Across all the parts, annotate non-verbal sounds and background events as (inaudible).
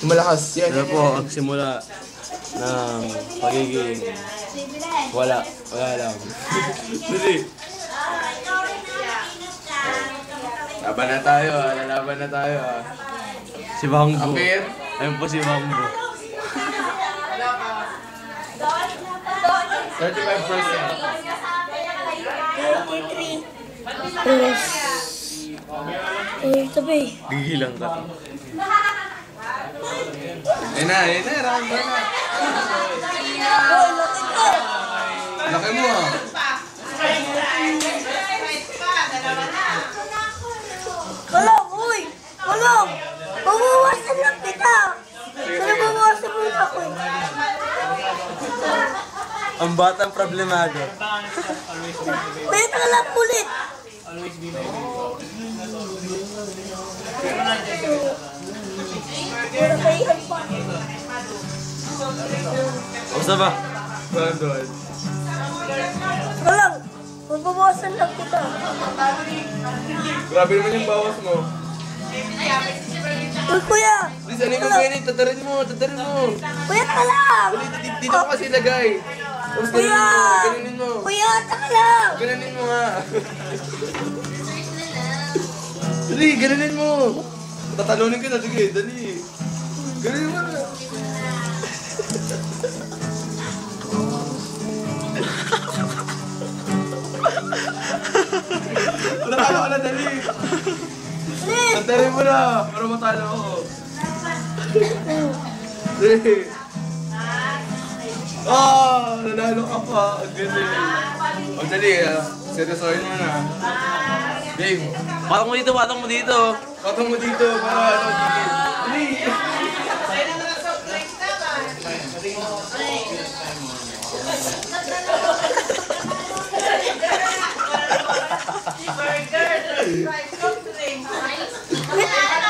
Malakas. Yan, Ano po ang simula ng pagiging wala, wala lang. Dali. Laban na tayo ah. Lalaban na tayo ah. Si Bangbo. Apir. Ayun po si Bangbo. 35%. 93. Plus. Eh, tabi. Gigilang ka. Ayun na, ayun na. Round ba na? Laki mo ah. Kalong, uy! Kalong! Babawasan lang kita! Pero babawasan mo na ako. Ang batang problemado. Kaya ka lang ulit. Wala kayo pa. Kamusta ba? Doon, doon. Kalong! Babawasan lang kita. Grabe naman yung bawas mo. Uy, kuya! Please, ano yung gagawin? Tatarin mo, tatarin mo. Kuya ka lang! Dito, ka kasi lagay. Tapos Kuya! mo, ganunin mo. Kuya, taka lang! Ganunin mo nga. (laughs) Dali, ganunin mo. Tatalunin ka na, sige, dali. Ganunin mo na. Wala ka na, dali. Tatarin mo na, para matalo ako. Dali. Ah, nanalo ka pa. Ang galing. O dali, ah. Seryosohin mo na. Game. Patong mo dito, patong mo dito. Patong mo dito para ano. Dali.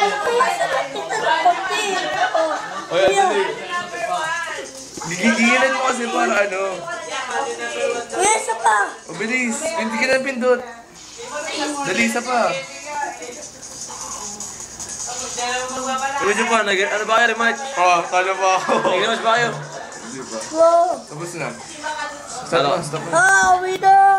Babawasan lang kita ng konti. Oh. O yan, dali. Gigigilan mo kasi para ano. Kuya, isa pa. O bilis, hindi ka na pindot. Dali, isa pa. Dyan pa? Nag- ano ba kayo, rematch? Oh, talo pa ako. Nag-rematch ba kayo? Di ba? Wow. Tapos na. Stop na, stop na. Ah, winner!